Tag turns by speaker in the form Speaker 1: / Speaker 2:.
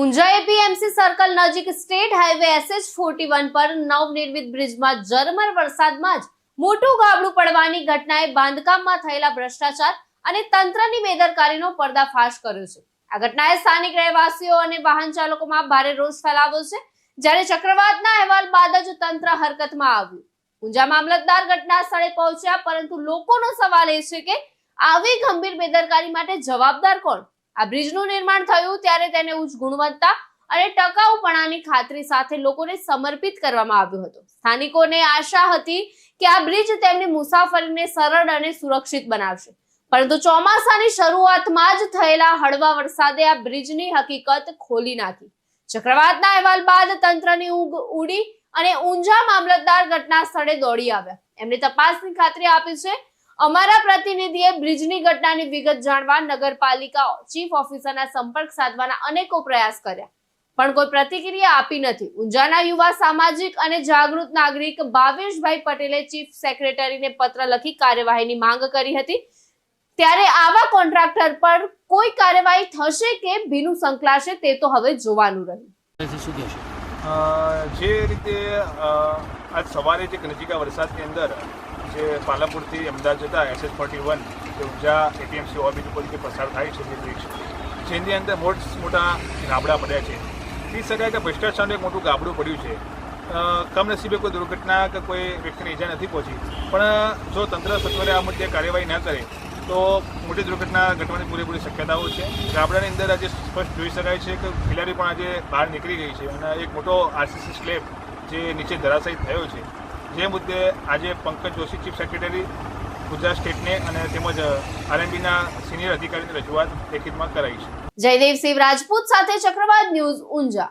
Speaker 1: Unjha APMC circle નજીક state highway SH forty one પર નવનિર્મિત બ્રિજમાં ઝરમર વરસાદમાં જ મોટું ગાબડું પડવાની ઘટનાએ બાંધકામમાં થયેલા ભ્રષ્ટાચાર અને તંત્રની બેદરકારીનો પર્દાફાશ કર્યો છે. આ ઘટનાએ સ્થાનિક રહેવાસીઓ અને વાહન ચાલકોમાં ભારે રોષ ફેલાવ્યો છે. જ્યારે ચક્રવાતના અહેવાલ બાદ જ તંત્ર હરકતમાં આવ્યું. ઊંઝા મામલતદાર ઘટના સ્થળે પહોંચ્યા, પરંતુ લોકોનો સવાલ એ છે કે આવી ગંભીર બેદરકારી માટે જવાબદાર કોણ? આ બ્રિજનું નિર્માણ થયું ત્યારે તેને ઉચ્ચ ગુણવત્તા અને ટકાઉપણાની ખાતરી સાથે લોકોને સમર્પિત કરવામાં આવ્યો હતો. સ્થાનિકોને આશા હતી કે આ બ્રિજ તેમની મુસાફરીને સરળ અને સુરક્ષિત બનાવશે. પરંતુ ચોમાસાની શરૂઆતમાં જ થયેલા હળવા વરસાદે આ બ્રિજની હકીકત ખોલી નાખી. ચક્રવાતના અહેવાલ બાદ તંત્રની ઊંઘ ઉડી અને ઊંઝા મામલતદાર ઘટના સ્થળે દોડી આવ્યા. એમણે તપાસની ખાતરી આપી છે અમારા પ્રતિનિધિએ બ્રિજની ઘટનાની વિગત જાણવા નગરપાલિકા ચીફ ઓફિસરના સંપર્ક સાધવાના અનેકો પ્રયાસ કર્યા. પણ કોઈ પ્રતિક્રિયા આપી નથી. ઊંઝાના યુવા સામાજિક અને જાગૃત નાગરિક ભાવેશભાઈ પટેલે ચીફ સેક્રેટરીને પત્ર લખી કાર્યવાહીની માંગ કરી હતી. ત્યારે આવા કોન્ટ્રાક્ટર પર કોઈ કાર્યવાહી થશે કે ભીનું સંકલાશે તે તો હવે જોવાનું રહ્યું.
Speaker 2: જે રીતે આજ સવારે જે નજીકા વરસાદની અંદર જે પાલનપુરથી અમદાવાદ જતા એસએસ ફોર્ટી વન જે ઊંઝા એપીએમસી ઓર્બિટ ઉપરથી પસાર થાય છે જે બ્રિજ જેની અંદર મોટ મોટા ગાબડા પડ્યા છે. કહી શકાય કે ભ્રષ્ટાચારનું એક મોટું ગાબડું પડ્યું છે. કમનસીબે કોઈ દુર્ઘટના કે કોઈ વ્યક્તિને ઈજા નથી પહોંચી. પણ, જો તંત્ર સત્વરે આ મુદ્દે કાર્યવાહી ન કરે, તો મોટી દુર્ઘટના ઘટવાની પૂરેપૂરી શક્યતાઓ છે. ગાબડાની અંદર આજે સ્પષ્ટ જોઈ શકાય છે કે ખેલાડી પણ આજે બહાર નીકળી ગઈ છે અને એક મોટો આરસીસી સ્લેબ જે નીચે ધરાશાયી થયો છે. જે મુદ્દે આજે પંકજ જોશી ચીફ સેક્રેટરી ગુજરાત સ્ટેટને અને તેમજ આરએમબીના સિનિયર અધિકારીને રજૂઆત લેખિતમાં કરાઈ છે.
Speaker 1: જયદેવસિંહ રાજપૂત સાથે ચક્રવાત ન્યૂઝ ઊંઝા.